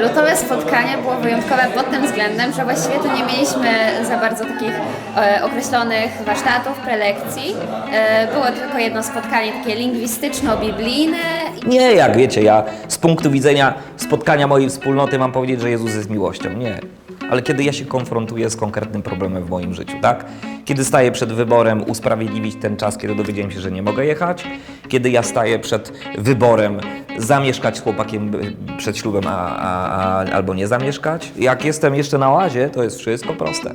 Lutowe spotkanie było wyjątkowe pod tym względem, że właściwie tu nie mieliśmy za bardzo takich e, określonych warsztatów, prelekcji. E, było tylko jedno spotkanie takie lingwistyczno-biblijne. Nie, jak wiecie, ja z punktu widzenia spotkania mojej wspólnoty mam powiedzieć, że Jezus jest miłością. Nie. Ale kiedy ja się konfrontuję z konkretnym problemem w moim życiu, tak? Kiedy staję przed wyborem usprawiedliwić ten czas, kiedy dowiedziałem się, że nie mogę jechać, kiedy ja staję przed wyborem zamieszkać z chłopakiem przed ślubem, a, a, a, albo nie zamieszkać. Jak jestem jeszcze na łazie, to jest wszystko proste.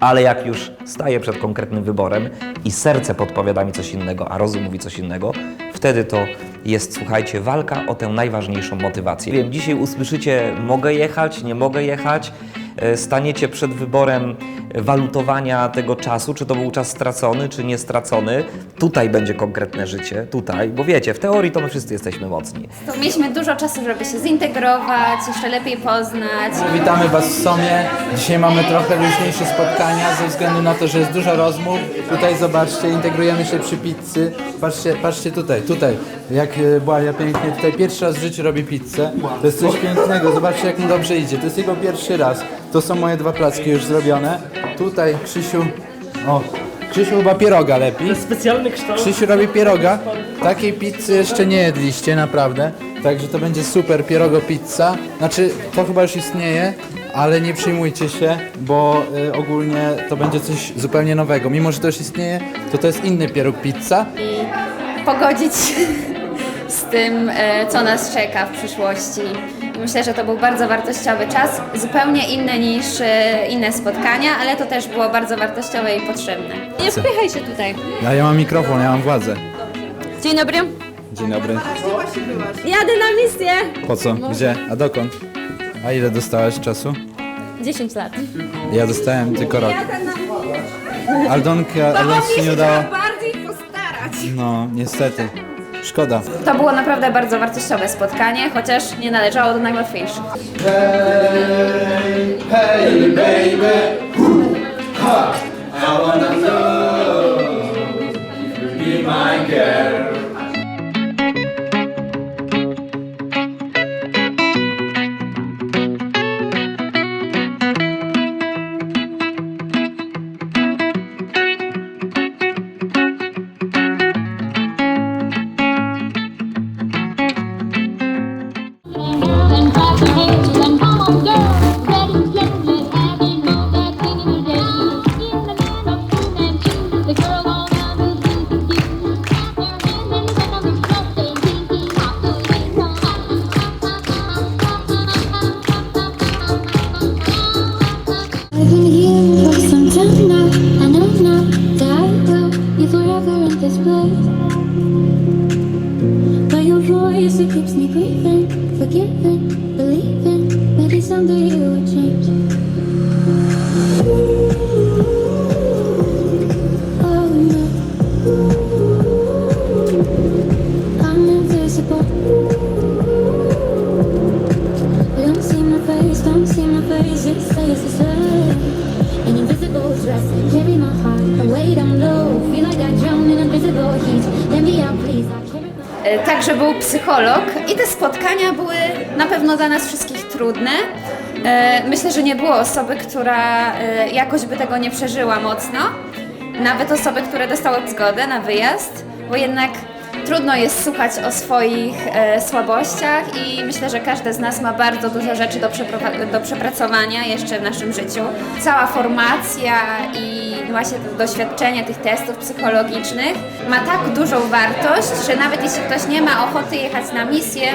Ale jak już staję przed konkretnym wyborem i serce podpowiada mi coś innego, a rozum mówi coś innego, wtedy to jest, słuchajcie, walka o tę najważniejszą motywację. Wiem, dzisiaj usłyszycie, mogę jechać, nie mogę jechać, e, staniecie przed wyborem walutowania tego czasu, czy to był czas stracony, czy nie stracony. Tutaj będzie konkretne życie, tutaj, bo wiecie, w teorii to my wszyscy jesteśmy mocni. Mieliśmy dużo czasu, żeby się zintegrować, jeszcze lepiej poznać. Witamy Was w Somie. Dzisiaj mamy trochę luźniejsze spotkania ze względu na to, że jest dużo rozmów. Tutaj zobaczcie, integrujemy się przy pizzy. Patrzcie, patrzcie tutaj, tutaj. Jak e, Błaja pięknie tutaj pierwszy raz w życiu robi pizzę. To jest coś pięknego. Zobaczcie jak mu dobrze idzie. To jest jego pierwszy raz. To są moje dwa placki już zrobione. Tutaj Krzysiu. O, Krzysiu chyba pieroga lepi. Specjalny kształt. Krzysiu robi pieroga. Takiej pizzy jeszcze nie jedliście, naprawdę. Także to będzie super pierogo pizza. Znaczy, to chyba już istnieje, ale nie przejmujcie się, bo y, ogólnie to będzie coś zupełnie nowego. Mimo, że to już istnieje, to to jest inny pieróg pizza. i pogodzić się z tym, e, co nas czeka w przyszłości. I Myślę, że to był bardzo wartościowy czas, zupełnie inny niż e, inne spotkania, ale to też było bardzo wartościowe i potrzebne. Nie wpychaj się tutaj. Ja, ja mam mikrofon, ja mam władzę. Dzień dobry. Dzień dobry. Jadę na misję. Po co? Gdzie? A dokąd? A ile dostałaś czasu? 10 lat. Ja dostałem tylko rok. Aldonka, Aldonka się nie udało. bardziej postarać. No, niestety. Szkoda. To było naprawdę bardzo wartościowe spotkanie, chociaż nie należało do najłatwiejszych. Hey baby, ha, I wanna know, be my girl. This place. But your voice, it keeps me breathing, forgiving, believing. Maybe someday you will change. Oh Także był psycholog i te spotkania były na pewno dla nas wszystkich trudne. E, Myślę, że nie było osoby, która e, jakoś by tego nie przeżyła mocno. Nawet osoby, które dostały zgodę na wyjazd, bo jednak trudno jest słuchać o swoich e, słabościach i myślę, że każdy z nas ma bardzo dużo rzeczy do, do przepracowania jeszcze w naszym życiu. Cała formacja i właśnie doświadczenie tych testów psychologicznych ma tak dużą wartość, że nawet jeśli ktoś nie ma ochoty jechać na misję,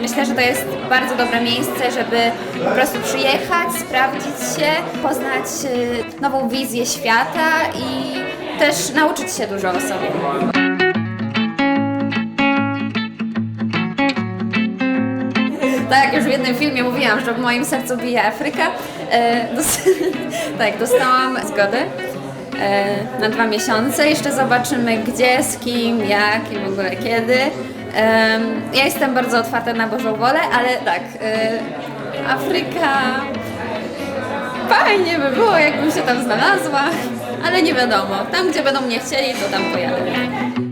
myślę, że to jest bardzo dobre miejsce, żeby po prostu przyjechać, sprawdzić się, poznać y, nową wizję świata i też nauczyć się dużo o sobie. Tak jak już w jednym filmie mówiłam, że w moim sercu bije Afryka, e, dos- tak, dostałam zgodę e, na dwa miesiące. Jeszcze zobaczymy gdzie, z kim, jak i w ogóle kiedy. Em, ja jestem bardzo otwarta na Bożą wolę, ale tak, e, Afryka fajnie by było, jakbym się tam znalazła, ale nie wiadomo. Tam, gdzie będą mnie chcieli, to tam pojadę.